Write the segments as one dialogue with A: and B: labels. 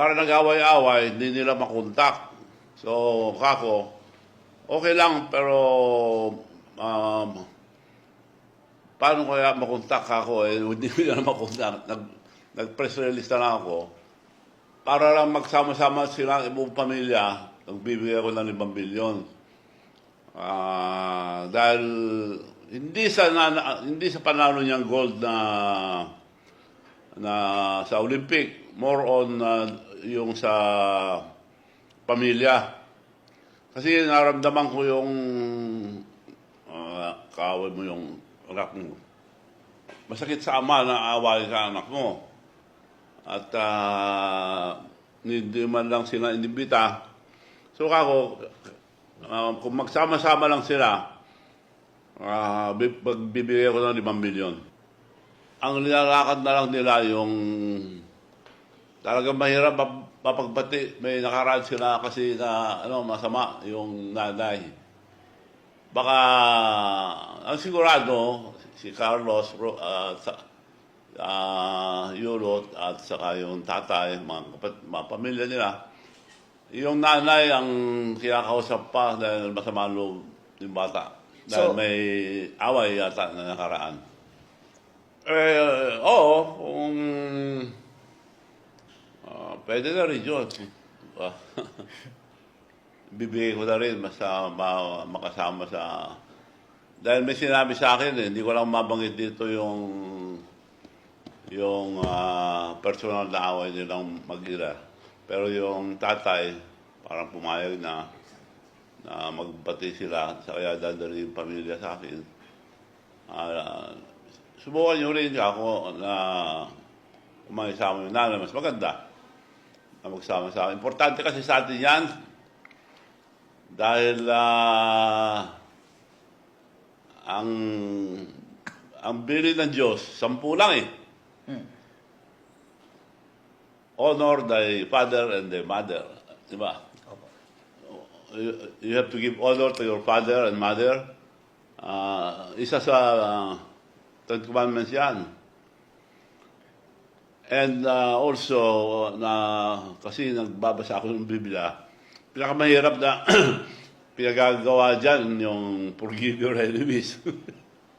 A: para nag-away-away, hindi nila makontak. So, kako, okay lang, pero um, paano kaya makontak ako? Eh, hindi nila makontak. Nag, nag-press release na lang ako. Para lang magsama-sama sila ang ibang pamilya, nagbibigay ako ng 5 bilyon. Ah, dahil hindi sa na, hindi sa panalo niyang gold na na sa Olympic, more on uh, yung sa pamilya. Kasi naramdaman ko yung uh, kaaway mo yung anak mo. Masakit sa ama na away sa anak mo. At uh, hindi man lang sila inibita. So ako, uh, kung magsama-sama lang sila, uh, bibigay ko ng 5 milyon ang nilalakad na lang nila yung talagang mahirap map- mapagbati. May nakaraan sila kasi na ano, masama yung nanay. Baka, ang sigurado, si Carlos, uh, sa, uh, Yulot at saka yung tatay, mga, kapat, mga pamilya nila, yung nanay ang kinakausap pa dahil masama loob yung bata. Dahil
B: So-
A: may away yata na nakaraan. Eh, oo, kung ah, pwede na rin yun. Ah, Bibigay ko na rin basta ma- makasama sa... Dahil may sinabi sa akin, eh, hindi ko lang mabanggit dito yung yung ah, personal na away nilang mag-ira. Pero yung tatay, parang pumayag na na magbati sila sa kaya dadali yung pamilya sa akin. Ah, subukan nyo rin ako na kumaisama yung nanay. Mas maganda na magsama sa akin. Importante kasi sa atin yan dahil ah, ang ang bili ng Diyos, sampu lang eh. Honor thy father and thy mother. Di ba? You, you have to give honor to your father and mother. Ah, isa sa ah, Ten Commandments yan. And uh, also, na kasi nagbabasa ako ng Biblia, pinakamahirap na pinagagawa dyan yung forgive your enemies.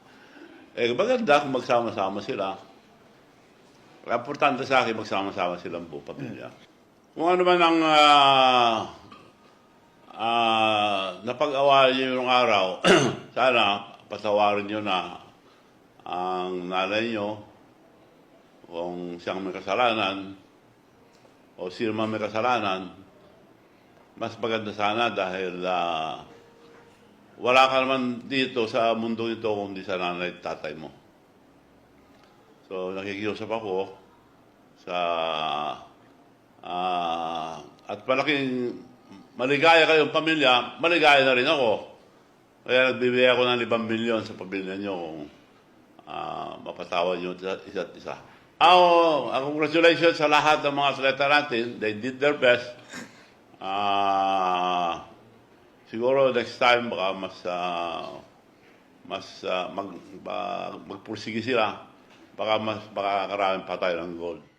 A: eh, maganda kung magsama-sama sila. Importante sa akin, magsama-sama silang buong pamilya. Kung ano man ang ah, ah, napag-awayan niyo yung araw, sana patawarin niyo na ang nanay niyo kung siyang may kasalanan o sino man may kasalanan, mas maganda sana dahil ah, wala ka naman dito sa mundo ito kundi sa nanay at tatay mo. So, nakikiusap ako sa ah, at malaking maligaya kayong pamilya, maligaya na rin ako. Kaya nagbibigay ako ng 5 milyon sa pamilya niyo kung ah, mapatawad niyo sa isa't isa. Oh, uh, congratulations sa lahat ng mga atleta natin. They did their best. Ah, siguro next time baka mas ah, mas ah, mag, ba- magpursige sila. Baka mas baka karami pa tayo ng gold.